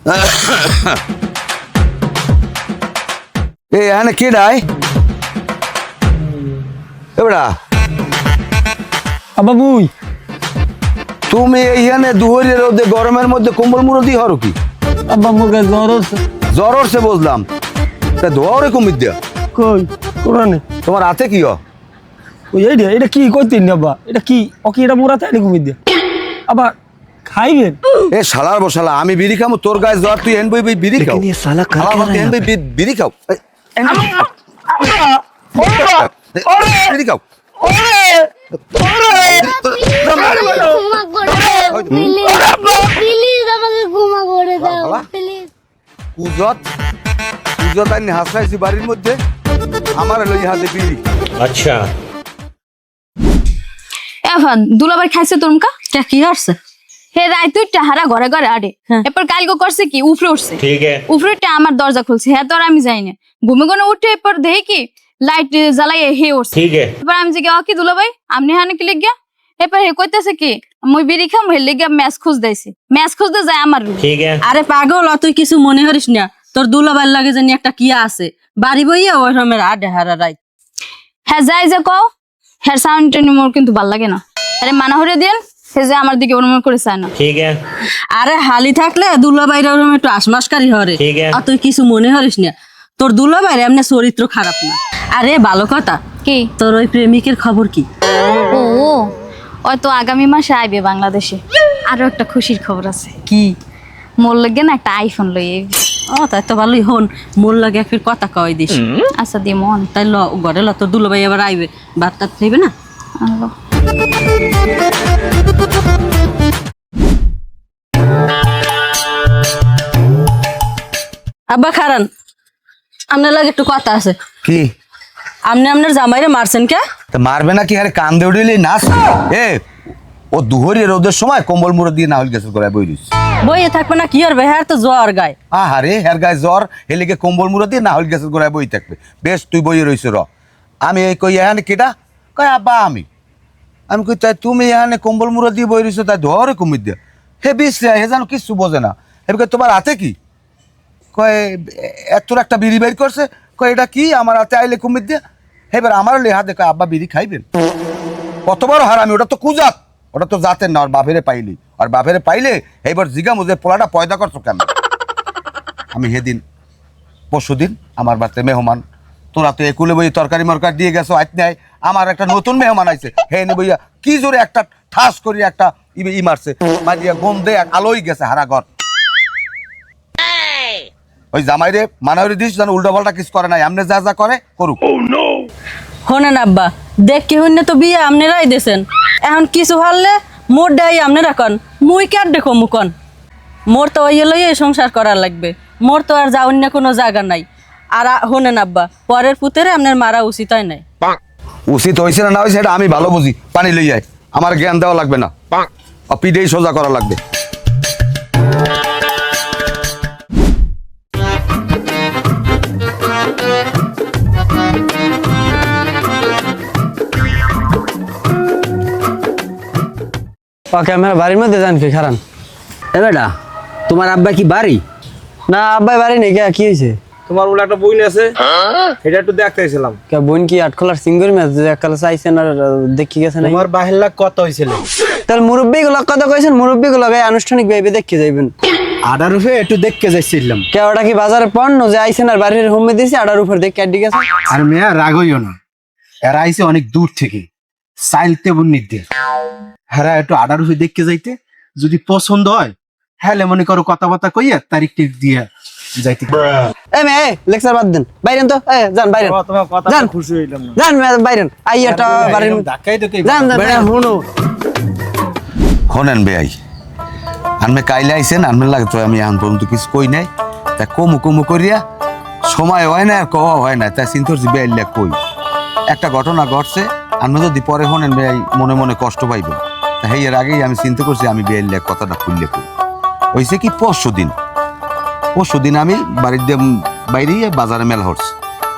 এ এখানে কে ডাই এবারা আব্বা মুই তুমি এইখানে দুহরের রোদে গরমের মধ্যে কম্বল মুড়ো দিয়ে হরো কি? আব্বা মুখে জ্বর জ্বর হচ্ছে বুঝলাম তা ধোয়ারে কমির দেয়া কই? কোরআনে। তোমার হাতে কি হ ওই এইটা এটা কি কইতেন আব্বা? এটা কি ও কি এটা মোরা তাই ঘুমিয়ে দিয়ে আবার খাইবেন এ শালার বসালা আমি বিড়ি খামো তোর গায়ে জ্বর তুই এন বই বই বিড়ি খাও लेकिन ये साला कर শালা क्या বলতে रहा है এন বই यहाँ पे? বি- বিড়ি খাও এ, এন বই- বিড়ি খাও ক্ষমা করে দাও প্লিজ প্লিজ আমাকে ক্ষমা করে দাও বাবা। প্লিজ কুজত কুজত আনি হাসলাইছি বাড়ির মধ্যে আমার লই হাতে বিড়ি अच्छा এখন দুলাবার খাইছে তোমকা কে কি হচ্ছে হে রাই তুই হারা ঘরে ঘরে আড়ে। হ্যাঁ। এরপর কালকে করছে কি? উফরে উঠছে। উফরেটা আমার দরজা খুলছে। হ্যাঁ তোর আমি যাই না। ঘুমে গনে উঠে এরপর দেখি কি? লাইট জ্বালাই হে উঠছে। এরপর আমি জিজ্ঞা কি দুলা ভাই? আপনি হানে কি লিখ এরপর হে কইতাছে কি মই বিড়ি খাম হে লিগে ম্যাচ খুঁজ দেছি ম্যাচ খুঁজতে যায় আমার আরে পাগল তুই কিছু মনে করিস না। তোর দুলাবার লাগে জানি একটা কিয়া আছে। বাড়ি বইয়া ওই রমের আডে হারা রাই হ্যাঁ যাই যে কও হ্যাঁ সাউন্ড মোর কিন্তু ভালো লাগে না। আরে মানা হরে দেন সে যে আমার দিকে ওরম করে চায় না। ঠিক আছে। আরে হালি থাকলে দুলা বাইরে ওরম একটু আসমাসকারী হরে। ঠিক আছে। আর তুই কিছু মনে হরিস না। তোর দুলা বাইরে এমনি চরিত্র খারাপ না। আরে ভালো কথা। কি? তোর ওই প্রেমিকের খবর কি? ও ওই তো আগামী মাসে আইবে বাংলাদেশে। আরও একটা খুশির খবর আছে। কি? মোর লাগে না একটা আইফোন লই ও তাই তো ভালোই হন। মোর লাগে একটা কথা কয় দিস। আচ্ছা দি মন। তাই ল ঘরে ল তোর দুলো ভাই আবার আইবে। বাদ টাত না? আল্লাহ। আব্বা খারান আপনার লাগে একটু কথা আছে। কি? আপনি আপনার জামাইরে মারছেন কে? তা মারবে না কি আরে কান দে উড়িলি নাচ। এ ও দুহরি রোদের সময় কম্বল মুড়ো দিয়ে নাহল গেছে করে বই দিস বইয়ে থাকবে না কি আর হ্যাঁ তো জ্বর গায়। আহারে হের গায়ে জ্বর হেলিকে কম্বল মুড়ো দিয়ে নাহল গেছে করে বই থাকবে। বেশ তুই বইয়ে রইছ র। আমি এই কই এখানে কেটা কয় আব্বা আমি। আমি কই তাই তুমি এখানে কম্বল মুড়ো দিয়ে বই রইছো তাই ধরে কমিয়ে দিয়ে? হে বিশ্রে হে জানো কিছু বোঝে না। কয়, তোমার হাতে কি? কয় এত একটা বিড়ি বের করছে। কয় এটা কি? আমার হাতে আইলে কুমির দিয়ে? এবার আমার লে হাতে কয় আব্বা বিড়ি খাইবেন? কত বড় হারামি ওটা তো কুজাত। ওটা তো জাতের না ওর বাপেরে পাইলি। আর বাপেরে পাইলে এইবার জিগা মুজে পোলাটা পয়দা করছ কেন? আমি সেদিন পরশু দিন আমার বাড়িতে মেহমান তোরা তো একুলে বই তরকারি মরকার দিয়ে গেছো আজ নাই। আমার একটা নতুন মেহমান আইছে। হে নে বইয়া কি জোরে একটা ঠাস করি একটা ই- ই মারছে। মারিয়া গন্ধে এক আলোই গেছে হারা ঘর। ওই জামাইরে মানাওরি দিস যেন উল্টো পাল্টা কিছু করে নাই। আমনে যা যা করে করুক। হনেন আব্বা দেখ কি হইনে তো বিয়ে আপনারাই দেছেন। এখন কিছু হারলে মোর ডাই আপনারা কন মুই কার দেখো মুকন? মোর তো ওই লইয়ে সংসার করার লাগবে। মোর তো আর যাওয়ার না কোনো জায়গা নাই। আর হনেন আব্বা পরের পুতেরে আপনার মারা উচিত হয় নাই। উচিত হয়েছে না না হয়েছে এটা আমি ভালো বুঝি পানি লই যাই আমার জ্ঞান দেওয়া লাগবে না। অপিডেই সোজা করা লাগবে। ওকে আমার বাড়ির মধ্যে যান কি খারান? এ বেটা তোমার আব্বা কি বাড়ি? না আব্বাই বাড়ি নেই কি হয়েছে? তোমার বলে একটা বই আছে। এটা একটু দেখতে এসেছিলাম কে বোন কি আটখোলার সিঙ্গুর ম্যাচ এককালে চাইছেন আর দেখি গেছে না তোমার বাহির লাখ কত হয়েছিল তাহলে মুরব্বী গুলো কথা কইছেন? মুরব্বী গুলো আনুষ্ঠানিক ভাবে দেখে যাইবেন। আডার উপরে একটু দেখতে যাইছিলাম। কে ওটা কি বাজারে পণ্য? যে আইছেন আর বাড়ির হোমে দিছে আড়ার উপর দেখে কাটি গেছে। আর মেয়া রাগ হইও না। এরা আইছে অনেক দূর থেকে। চাইলতে বন্নির দিয়ে হ্যাঁ একটু আডার হয়ে দেখতে যাইতে। যদি পছন্দ হয় হ্যাঁ মনে করো কথাবার্তা কইয়া তারিখ টিক দিয়া যাইতে এ মে লেকচার বাদ দেন। বাইরেন তো এ যান বাইরেন। তোমার কথা যান। খুশি হইলাম না। যান মে বাইরেন। আইয়াটা বাড়ির ধাক্কাই তো যান যান বেড়া, হুনো শোনেন। বেয়াই আনমে কাইলে আইছেন আনমে লাগে তো আমি এখন পর্যন্ত কিছু কই নাই। তা কমু কমু করিয়া সময় হয় না আর কওয়া হয় না। তাই চিন্তা করছি বেয়াই লাগ কই? একটা ঘটনা ঘটছে আমি যদি পরে শোনেন বেয়াই মনে মনে কষ্ট পাইবেন তা সেই এর আগেই আমি চিন্তা করছি আমি বেয়াই লাগ কথাটা খুললে কই? হয়েছে কি পরশু দিন পরশু দিন আমি বাড়ির দিয়ে বাইরে বাজারে মেলা হচ্ছে।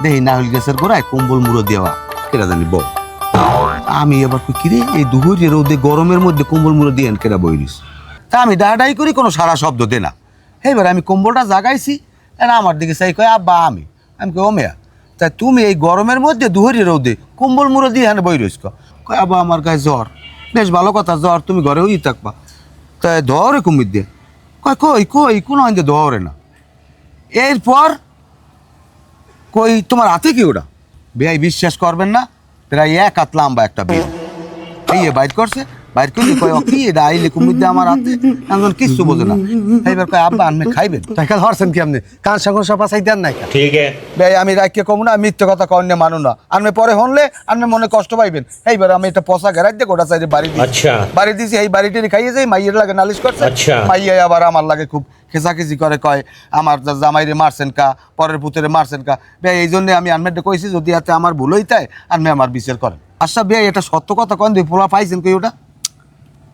দেখি নাহল গ্যাসের গোড়ায় কম্বল মুড়ো দেওয়া কেটা জানি বউ। আমি এবার কই, কিরে, এই দুপুরে রোদে গরমের মধ্যে কম্বল মুড়ো দিয়ে কেরা বইরিস তা আমি ডাহাডাই করি, কোনো সারা শব্দ দে না। এইবার আমি কম্বলটা জাগাইছি আমার দিকে চাই কয়, আব্বা, আমি। আমি কই ওমেয়া তাই তুমি এই গরমের মধ্যে দুহরি রোদে কম্বল মুড়ো দিয়ে এখানে বই রইস কয়, আব্বা, আমার গায়ে জ্বর। বেশ ভালো কথা, জ্বর, তুমি ঘরে হই থাকবা। তাই ধরে কুমির দিয়ে কয়, কই কই, কোনো আনতে ধরে না। এরপর কই, তোমার হাতে কি ওটা? বেআই বিশ্বাস করবেন না, প্রায় এক হাত লম্বা একটা বিয়ে এই বাইর করছে। বাইর করলে কয় কি এটা? আইলে কুমির দিয়ে আমার হাতে এখন কিচ্ছু বোঝে না। এইবার কয় আব্বা খাইবেন? কি আপনি? কান সাগর সব দেন নাই ভাই আমি কম না মিথ্যে কথা কন্যা মানু না। আপনি পরে হনলে আপনি মনে কষ্ট পাইবেন। এইবার আমি একটা পচা দিয়ে গোটা সাইডে বাড়ি দিই আচ্ছা। বাড়ি দিছি এই বাড়িটি খাইয়ে যাই মাইয়ের লাগে নালিশ করছে। আচ্ছা। মাইয়া আবার আমার লাগে খুব খেসাখেসি করে কয় আমার জামাইরে মারছেন কা পরের পুতেরে মারছেন কা। ভাই এই জন্য আমি আনমেটে কইছি যদি হাতে আমার ভুল হইতায় আনমে আমার বিচার করেন। আচ্ছা ভাই এটা সত্য কথা কন দুই পোলা পাইছেন কই ওটা?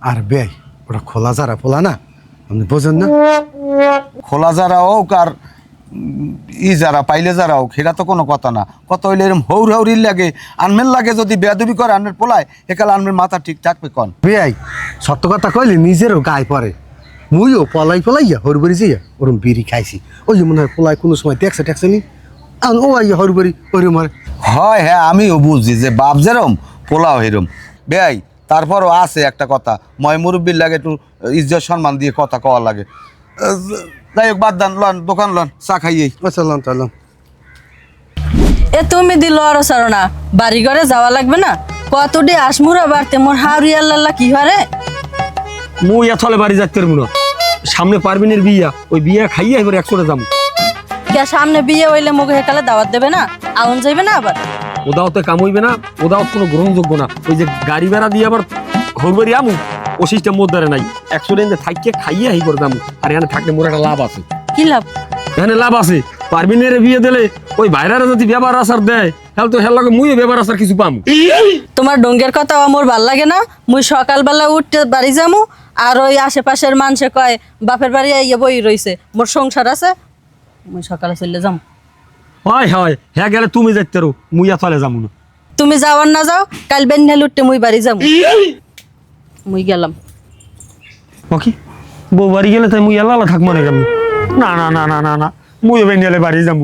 আর বেই ওটা খোলা যারা পোলা না আপনি বোঝেন না? খোলা যারা হোক আর ই যারা পাইলে যারা হোক সেটা তো কোনো কথা না। কত হইলে এরম হৌর হৌরির লাগে আনমের লাগে যদি বেয়াদবি করে আনমের পোলায় একাল আনমের মাথা ঠিক থাকবে কন? বেয়াই সত্য কথা কইলে নিজেরও গায়ে পড়ে। মুইও পলাই পলাইয়া হরবরি যাইয়া ওরম বিড়ি খাইছি। ওই যে মনে হয় পোলাই কোনো সময় দেখছে টেকছে নি। ও আইয়া হরবরি ওরম মারে হয় হ্যাঁ আমিও বুঝছি যে বাপ যেরম পোলাও এরম বেয়াই তারপরও আছে একটা কথা ময় মুরব্বীর লাগে একটু ইজ্জত সম্মান দিয়ে কথা কওয়া লাগে। যাই হোক বাদ দান লন দোকান লন চা খাইয়েই চললাম চললাম এ তুমি দিল আরও সারো না বাড়ি ঘরে যাওয়া লাগবে না? কতটি আসমুরা বাড়তে মোর হাউরি আল্লাহ কি হারে মুই এথলে বাড়ি যাইতে পারব না। সামনে পারবিনের বিয়া ওই বিয়া খাইয়ে এবার একশোটা যাব। কে সামনে বিয়ে হইলে মুখে হেকালে দাওয়াত দেবে না? আউন যাইবে না আবার? ওদাও তো কাম হইবে না ওদাও কোনো গ্রহণযোগ্য না। ওই যে গাড়ি ভাড়া দিয়ে আবার হরবারি আমু ও সিস্টেম মোদ্দারে নাই। দিন থাইকে খাইয়ে হাই করে দামু আর এখানে থাকলে মোর একটা লাভ আছে। কি লাভ? এখানে লাভ আছে। পারবিনের বিয়ে দিলে ওই বাইরের যদি ব্যবহার আসার দেয় তাহলে তো হের লগে মুই ব্যবহার আসার কিছু পামু। তোমার ডঙ্গের কথা আমার ভালো লাগে না মুই সকালবেলা উঠতে বাড়ি যামু আর ওই আশেপাশের মানুষে কয় বাপের বাড়ি ইয়ে বই রইছে মোর সংসার আছে মুই সকালে চলে যাম। হয় হয়। হ্যাঁ গেলে তুমি যাইতে রো মই এথলে যাম না। তুমি যাওয়ার না যাও কাল বেন্যা লুটতে মুই বাড়ি যামু মুই গেলাম। ওকে বউ বাড়ি গেলে তাই মুই এলা থাকব না কেমন? না না না না না না। মুই বেঞ্জালে বাড়ি যাব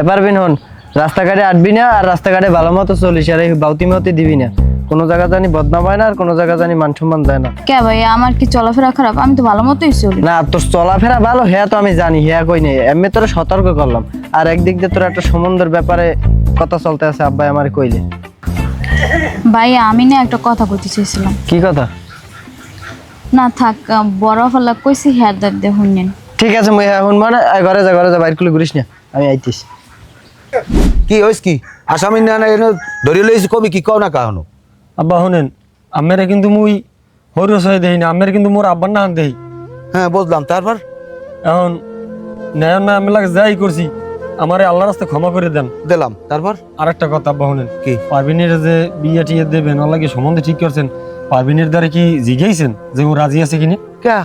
এবার বিন হন রাস্তাঘাটে আটবি না আর রাস্তাঘাটে ভালো মতো চলিস আর এই বাউতি মাউতি দিবি না। কোনো জায়গা জানি বদনাম হয় না আর কোনো জায়গা জানি মান সম্মান যায় না। কে ভাই আমার কি চলাফেরা খারাপ? আমি তো ভালো মতোই চলি। না তোর চলাফেরা ভালো হ্যাঁ তো আমি জানি হ্যাঁ কই নেই। এমনি তোরা সতর্ক করলাম। আর একদিক দিয়ে তোর একটা সম্বন্ধের ব্যাপারে কথা চলতে আছে আব্বাই আমার কইলে। ভাই আমি না একটা কথা কইতে চাইছিলাম। কি কথা? না থাক বড় ফেলা কইছি হ্যাঁ দাদ দে ঠিক আছে মুই এখন মানে আয় ঘরে যা ঘরে যা বাইর খুলে ঘুরিস না। আমি আইতিস কি হইস কি? আসামি না না এনে ধরে লইছি কবি কি কও না কাহনো? আব্বা শোনেন আমেরা কিন্তু মুই হরির সহে দেই না আমের কিন্তু মোর আব্বার না দেই। হ্যাঁ বুঝলাম। তারপর? এখন ন্যায় না আমি লাগে যাই করছি আমারে আল্লাহ রাস্তায় ক্ষমা করে দেন। দিলাম। তারপর? আর একটা কথা আব্বা শোনেন। কি? পারবিনের যে বিয়ে টিয়ে দেবেন লাগে সম্বন্ধে ঠিক করছেন। পারবিনের দ্বারা কি জিজ্ঞাইছেন যে ও রাজি আছে কিনা? কে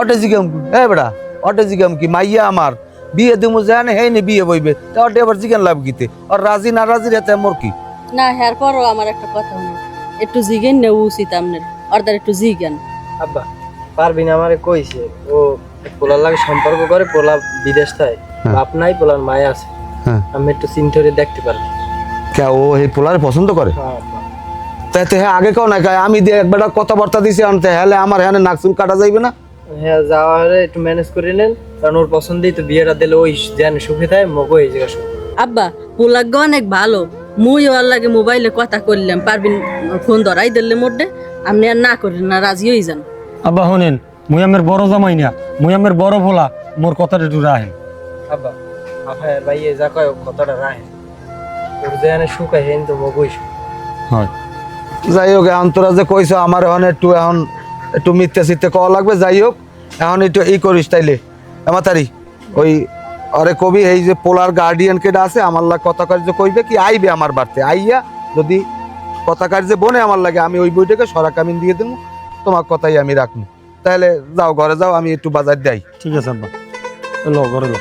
অটে জিগাম এ বেড়া অটে জিগাম কি? মাইয়া আমার। বিয়ে দিমু জানে হেই নি বিয়ে বইবে তা অটে আবার জিগান লাভ গীতে আর রাজি না রাজি রেতে মোর কি? না হ্যার পরও আমার একটা কথা শুনুন একটু জিগেন নেওয়া উচিত আপনার অর্ডার একটু জিজ্ঞান আব্বা পারবি না আমারে কইছে ও পোলার লাগে সম্পর্ক করে পোলা বিদেশ থাকে বাপ নাই পোলার মায়া আছে। হ্যাঁ। আমি একটু চিন্তা দেখতে পারবি। কে ও এই পোলারে পছন্দ করে? তাই তো হ্যাঁ আগে কেউ না কায় আমি একবার কথাবার্তা দিছি আনতে হলে আমার হ্যাঁ নাক চুল কাটা যাইবে না? হ্যাঁ যাওয়া হলে একটু ম্যানেজ করে নেন। কারণ ওর পছন্দেই তো বিয়েটা দিলে ওই যেন সুখে থাকে মগো এই জায়গা সুখ। আব্বা পোলাগ্য অনেক ভালো। মুই ওর লাগে মোবাইলে কথা করলাম পারবিন ফোন ধরাই দিলে মোটে। আপনি আর না করেন না রাজি হয়ে যান। আব্বা শোনেন মুই আমের বড় জামাই না মুই আমের বড় ভোলা মোর কথাটা একটু রাহেন আব্বা আফায় ভাই এ যা কয় ও কতটা রাহে ওর যেন সুখ হেন তো মগোই সুখ। হয়। যাই হোক এখন তোরা যে কইছ আমার এখন একটু এখন একটু মিথ্যে সিথ্যে কওয়া লাগবে, যাই হোক, এখন একটু ই করিস তাইলে। আমাতারি ওই, আরে কবি, এই যে পোলার গার্ডিয়ান কেটা আছে, আমার লাগ কথা কার্য কইবে কি, আইবে আমার বাড়তে। আইয়া যদি কথা কার্যে বনে আমার লাগে, আমি ওই বইটাকে সরা কামিন দিয়ে দেবো তোমার কথাই আমি রাখব তাহলে যাও, ঘরে যাও, আমি একটু বাজার দেই। ঠিক আছে, আব্বা। লো ঘরে লো